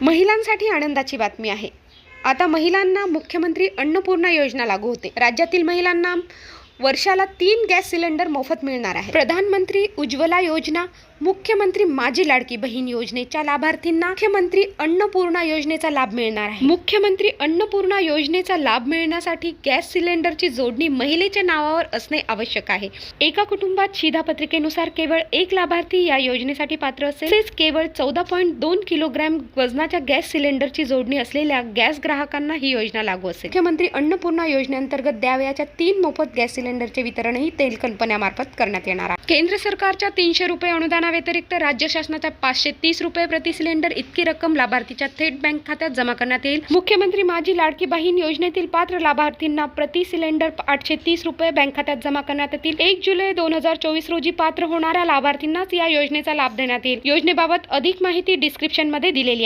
महिलांसाठी आनंदाची बातमी आहे. आता महिलांना मुख्यमंत्री अन्नपूर्णा योजना लागू होते. राज्यातील महिलांना वर्षाला तीन गॅस सिलेंडर मोफत मिळणार आहे. प्रधानमंत्री उज्ज्वला योजना मुख्यमंत्री माझी लाडकी बहीण योजनेच्या लाभार्थींना मुख्यमंत्री अन्नपूर्णा योजनेचा लाभ मिळणार आहे. मुख्यमंत्री अन्नपूर्णा योजनेचा लाभ मिळण्यासाठी गॅस सिलेंडरची जोडणी महिलेच्या नावावर असणे आवश्यक आहे. एका कुटुंबात शिधापत्रिकेनुसार केवळ एक लाभार्थी या योजनेसाठी पात्र असेल. तसेच केवळ चौदा पॉईंट दोन किलोग्रॅम वजनाच्या गॅस सिलेंडरची जोडणी असलेल्या गॅस ग्राहकांना ही योजना लागू असेल. मुख्यमंत्री अन्नपूर्णा योजनेअंतर्गत द्यावयाच्या तीन मोफत गॅस सिलेंडरचे वितरणही तेल कंपन्यामार्फत करण्यात येणार आहे. केंद्र सरकारच्या तीनशे रुपये अनुदान अनुदानाव्यतिरिक्त राज्य शासनाच्या पाचशे तीस रुपये प्रति सिलेंडर इतकी रक्कम लाभार्थीच्या थेट बँक खात्यात जमा करण्यात येईल. मुख्यमंत्री माझी लाडकी बहीण योजनेतील पात्र लाभार्थींना प्रति सिलेंडर आठशे तीस रुपये बँक खात्यात जमा करण्यात येतील. एक जुलै दोन हजार चोवीस रोजी पात्र होणाऱ्या लाभार्थींनाच या योजनेचा लाभ देण्यात येईल. योजनेबाबत अधिक माहिती डिस्क्रिप्शनमध्ये दिलेली आहे.